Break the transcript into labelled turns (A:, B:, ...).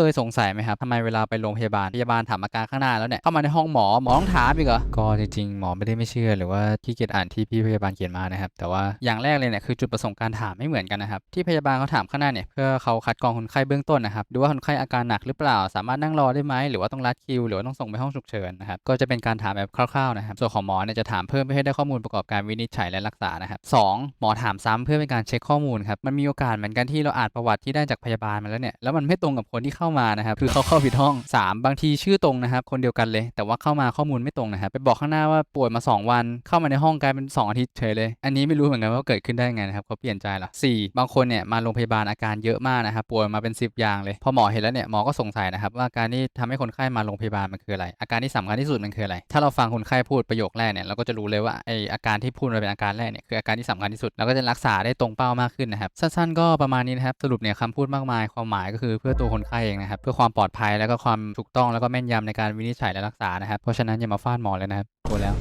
A: เคยสงสัยไหมครับทำไมเวลาไปโรงพยาบาลพยาบาลถามอาการข้างหน้าแล้วเนี่ยเข้ามาในห้องหมอหมอต้องถามอีกเหรอก็จริงๆหมอไม่ได้ไม่เชื่อหรือว่าขี้เกียจอ่านที่พี่พยาบาลเขียนมานะครับแต่ว่าอย่างแรกเลยเนี่ยคือจุดประสงค์การถามไม่เหมือนกันนะครับที่พยาบาลเขาถามข้างหน้าเนี่ยเพื่อเขาคัดกรองคนไข้เบื้องต้นนะครับดูว่าคนไข้อาการหนักหรือเปล่า สามารถนั่งรอได้ไหมหรือว่าต้องรัดคิว หรือว่าต้องส่งไปห้องฉุกเฉินนะครับก็จะเป็นการถามแบบคร่าวๆนะครับส่วนของหมอเนี่ยจะถามเพิ่มเพื่อให้ได้ข้อมูลประกอบการวินิจฉัยและรักษานะครับสองหมอถามซ้ำเพื่อเป็นการเช็คข้อมูลครับมันมีโอกาสเหมือนกันที่เราอ่านประวัติที่ได้จากพยาบาลมาแล้วเนี่ยแล้วมันไม่ตรงกับคนที่เข้ามานะครับคือเขาเข้าผิดห้องสามบางทีชื่อตรงนะครับคนเดียวกันเลย แต่ว่าเข้ามาข้อมูลไม่ตรงนะครับไปบอกข้างหน้าว่าป่วยมา 2 วัน เข้ามาในห้องกลายเป็น 2 อาทิตย์เฉยเลย อันนี้ไม่รู้เหมือนกันว่าเกิดขึ้นได้ไงนะครับเขาเปลี่ยนใจหรอสี่บางคนเนี่ยมาโรงพยาบาลอาการเยอะมากนะครับป่วยมาเป็น 10 อย่างเลย พอหมอเห็นแล้วเนี่ยหมอก็สงสัยนะครับว่าอาการที่ทำให้คนไข้มาโรงพยาบาลมันคืออะไร อาการที่สำคัญที่สุดมันคืออะไร ถ้าเราฟังคนไข้พูดประโยคแรกเนี่ยเราก็จะรู้เลยว่าไออาการที่พูดมาเป็นอาการแรกเนี่ยคืออาการที่สำคัญที่สุดเราก็จะรักษาได้ตรงเป้ามากขึ้นนะครับสั้นๆ ก็ประมาณนี้นะครับสรุปเนี่ยคำพูดมากมายความหมายก็คือเพื่อตัวคนไข้เองนะครับเพื่อความปลอดภัยแล้วก็ความถูกต้องแล้วก็แม่นยำในการวินิจฉัยและรักษานะครับเพราะฉะนั้นอย่ามาฟาดหมอเลยนะครับกลัวแล้ว